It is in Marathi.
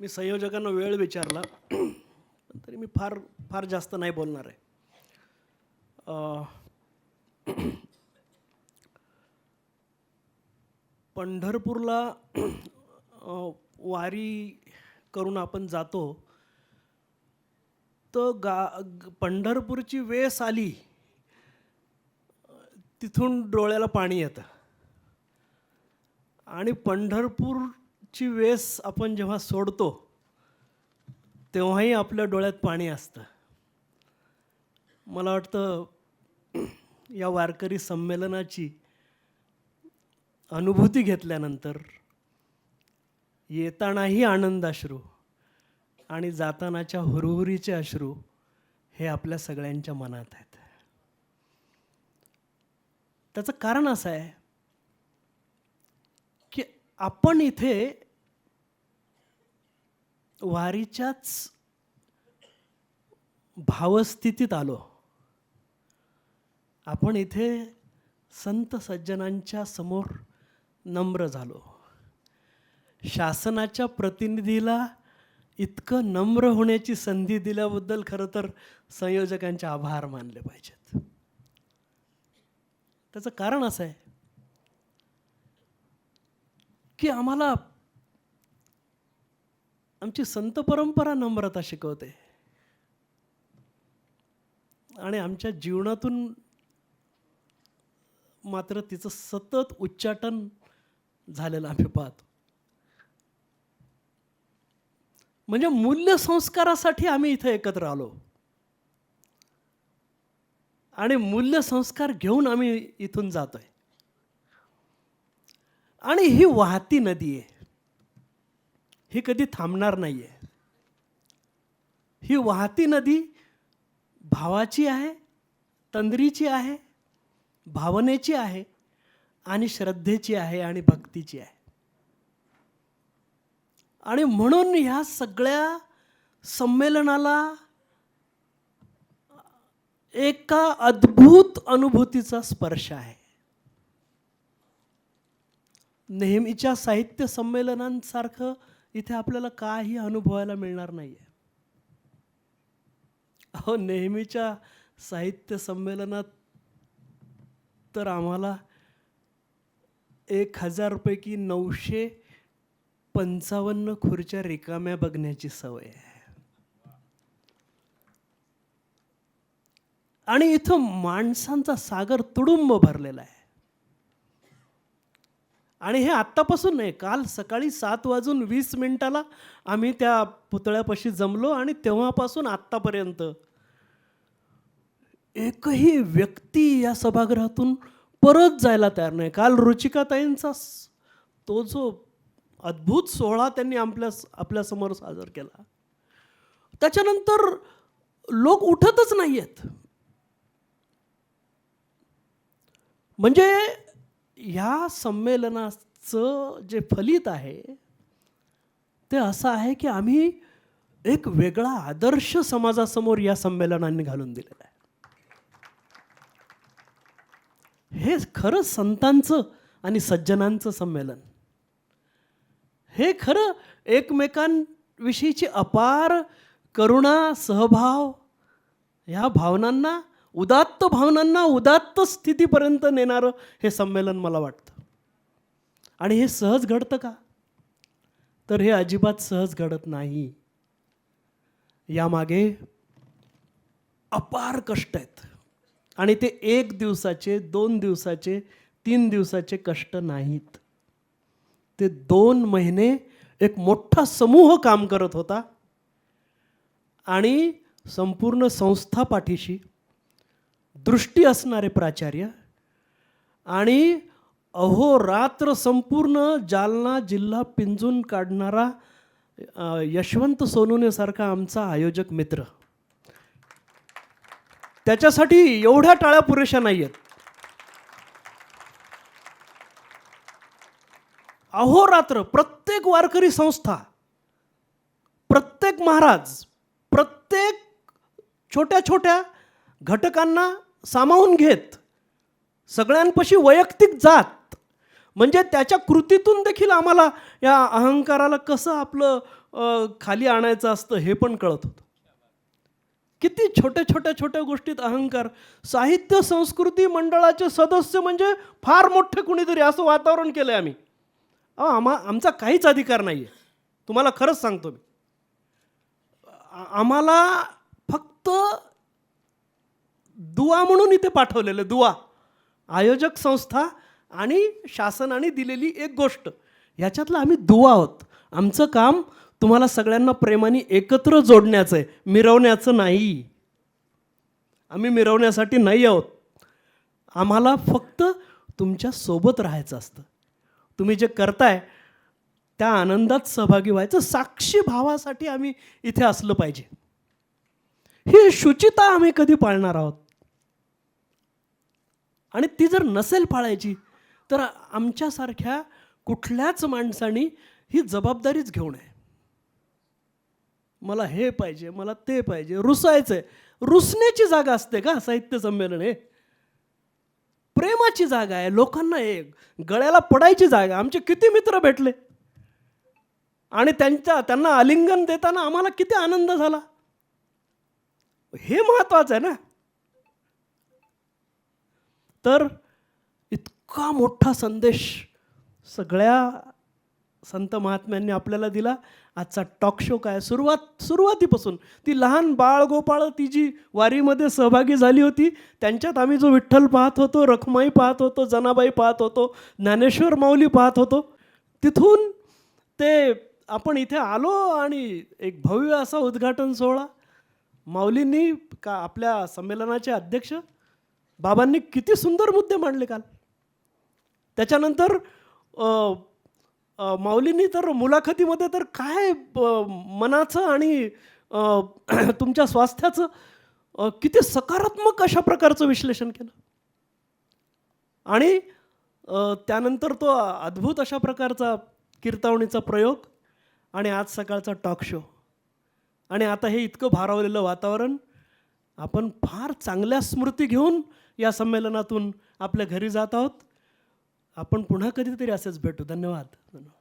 मी संयोजकांना वेळ विचारला पण तरी मी फार फार जास्त नाही बोलणार आहे. पंढरपूरला वारी करून आपण जातो तर गा पंढरपूरची वेस आली तिथून डोळ्याला पाणी येतं. आणि पंढरपूर ची वेस आपण जेव्हा सोडतो तेव्हाही आपल्या डोळ्यात पाणी असतं. मला वाटतं या वारकरी संमेलनाची अनुभूती घेतल्यानंतर येतानाही आनंदाश्रू आणि जातानाच्या हुरहुरीचे अश्रू हे आपल्या सगळ्यांच्या मनात आहेत. त्याचं कारण असं आहे की आपण इथे वारीच्याच भावस्थितीत आलो. आपण इथे संत सज्जनांच्या समोर नम्र झालो. शासनाच्या प्रतिनिधीला इतकं नम्र होण्याची संधी दिल्याबद्दल खरं तर संयोजकांचे आभार मानले पाहिजेत. त्याचं कारण असं आहे की आम्हाला आमची संत परंपरा नम्रता शिकवते. आणि आमच्या जीवनातून मात्र तिचं सतत उच्चाटन झालेलं आम्ही पाहतो. म्हणजे मूल्य संस्कारासाठी आम्ही इथं एकत्र आलो. आणि मूल्य संस्कार घेऊन आम्ही इथून जातोय. आणि ही वाहती नदी आहे. ही कधी थांबणार नाही आहे ही वाहती नदी भावाची आहे तंद्रीची आहे भावनेची आहे आणि श्रद्धेची आहे आणि भक्तीची आहे. आणि म्हणून ह्या सगळ्या संमेलनाला एका अद्भुत अनुभूतीचा स्पर्श आहे. नेहमीच्या साहित्य संमेलनांसारखं इथे आपल्याला काही अनुभवायला मिळणार नाही आहे अहो नेहमीच्या साहित्य संमेलनात तर आम्हाला एक हजारपैकी नऊशे पंचावन्न खुर्च्या रिकाम्या बघण्याची सवय आहे. आणि इथं माणसांचा सागर तुडुंब भरलेला आहे. आणि हे आत्तापासून नाही काल सकाळी सात वाजून वीस मिनिटाला आम्ही त्या पुतळ्यापाशी जमलो आणि तेव्हापासून आत्तापर्यंत एकही व्यक्ती या सभागृहातून परत जायला तयार नाही. काल रुचिकाताईंचा तो जो अद्भुत सोहळा त्यांनी आपल्या आपल्यासमोर सादर केला त्याच्यानंतर लोक उठतच नाही आहेत म्हणजे ह्या संमेलनाचं जे फलित आहे ते असं आहे की आम्ही एक वेगळा आदर्श समाजासमोर या संमेलनांनी घालून दिलेला आहे. हे खरं संतांचं आणि सज्जनांचं संमेलन. हे खरं एकमेकांविषयीची अपार करुणा सहभाव ह्या भावनांना उदात्त भावनांना उदात्त स्थितीपर्यंत नेणारं हे संमेलन मला वाटतं. आणि हे सहज घडतं का? तर हे अजिबात सहज घडत नाही. यामागे अपार कष्ट आहेत. आणि ते एक दिवसाचे दोन दिवसाचे तीन दिवसाचे कष्ट नाहीत. ते दोन महिने एक मोठा समूह काम करत होता. आणि संपूर्ण संस्था पाठीशी दृष्टी असणारे प्राचार्य आणि अहोरात्र संपूर्ण जालना जिल्हा पिंजून काढणारा यशवंत सोनुनेसारखा आमचा आयोजक मित्र. त्याच्यासाठी एवढ्या टाळ्या पुरेशा नाही आहेत अहोरात्र प्रत्येक वारकरी संस्था प्रत्येक महाराज प्रत्येक छोट्या छोट्या घटकांना सामावून घेत. सगळ्यांपाशी वैयक्तिक जात. म्हणजे त्याच्या कृतीतून देखील आम्हाला या अहंकाराला कसं आपलं खाली आणायचं असतं हे पण कळत होतं. किती छोट्या छोट्या छोट्या गोष्टीत अहंकार. साहित्य संस्कृती मंडळाचे सदस्य म्हणजे फार मोठे कुणीतरी असं वातावरण केलं आहे आम्ही. अहो आम्हा आमचा काहीच अधिकार नाही आहे तुम्हाला खरंच सांगतो मी. आम्हाला फक्त दुवा म्हणून इथे पाठवलेलं दुवा आयोजक संस्था आणि शासनाने दिलेली एक गोष्ट. ह्याच्यातलं आम्ही दुवा आहोत. आमचं काम तुम्हाला सगळ्यांना प्रेमाने एकत्र जोडण्याचं आहे. मिरवण्याचं नाही. आम्ही मिरवण्यासाठी नाही आहोत. आम्हाला फक्त तुमच्यासोबत राहायचं असतं. तुम्ही जे करताय त्या आनंदात सहभागी व्हायचं. साक्षी भावासाठी आम्ही इथे असलं पाहिजे. ही शुचिता आम्ही कधी पाळणार आहोत? आणि ती जर नसेल पाळायची तर आमच्यासारख्या कुठल्याच माणसानी ही जबाबदारीच घेऊ नये. मला हे पाहिजे मला ते पाहिजे रुसायचं आहे रुसण्याची जागा असते का साहित्य संमेलन हे? प्रेमाची जागा आहे लोकांना एक गळ्याला पडायची जागा. आमचे किती मित्र भेटले? आणि त्यांच्या त्यांना आलिंगन देताना आम्हाला किती आनंद झाला? हे महत्त्वाचं आहे ना. तर इतका मोठा संदेश सगळ्या संत महात्म्यांनी आपल्याला दिला. आजचा टॉक शो काय? सुरुवात सुरुवातीपासून. ती लहान बाळ गोपाळ ती जी वारीमध्ये सहभागी झाली होती त्यांच्यात आम्ही जो विठ्ठल पाहत होतो रखमाई पाहत होतो जनाबाई पाहत होतो ज्ञानेश्वर माऊली पाहत होतो तिथून ते आपण इथे आलो आणि एक भव्य असा उद्घाटन सोहळा. माऊलींनी का आपल्या संमेलनाचे अध्यक्ष बाबांनी किती सुंदर मुद्दे मांडले काल. त्याच्यानंतर माऊलींनी तर मुलाखतीमध्ये तर काय मनाचं आणि तुमच्या स्वास्थ्याचं किती सकारात्मक अशा प्रकारचं विश्लेषण केलं. आणि त्यानंतर तो अद्भुत अशा प्रकारचा कीर्तवणीचा प्रयोग आणि आज सकाळचा टॉक शो आणि आता हे इतकं भारावलेलं वातावरण आपण फार चांगल्या स्मृती घेऊन या संमेलनातून आपल्या घरी जात आहोत. आपण पुन्हा कधीतरी असेच भेटू. धन्यवाद. धन्यवाद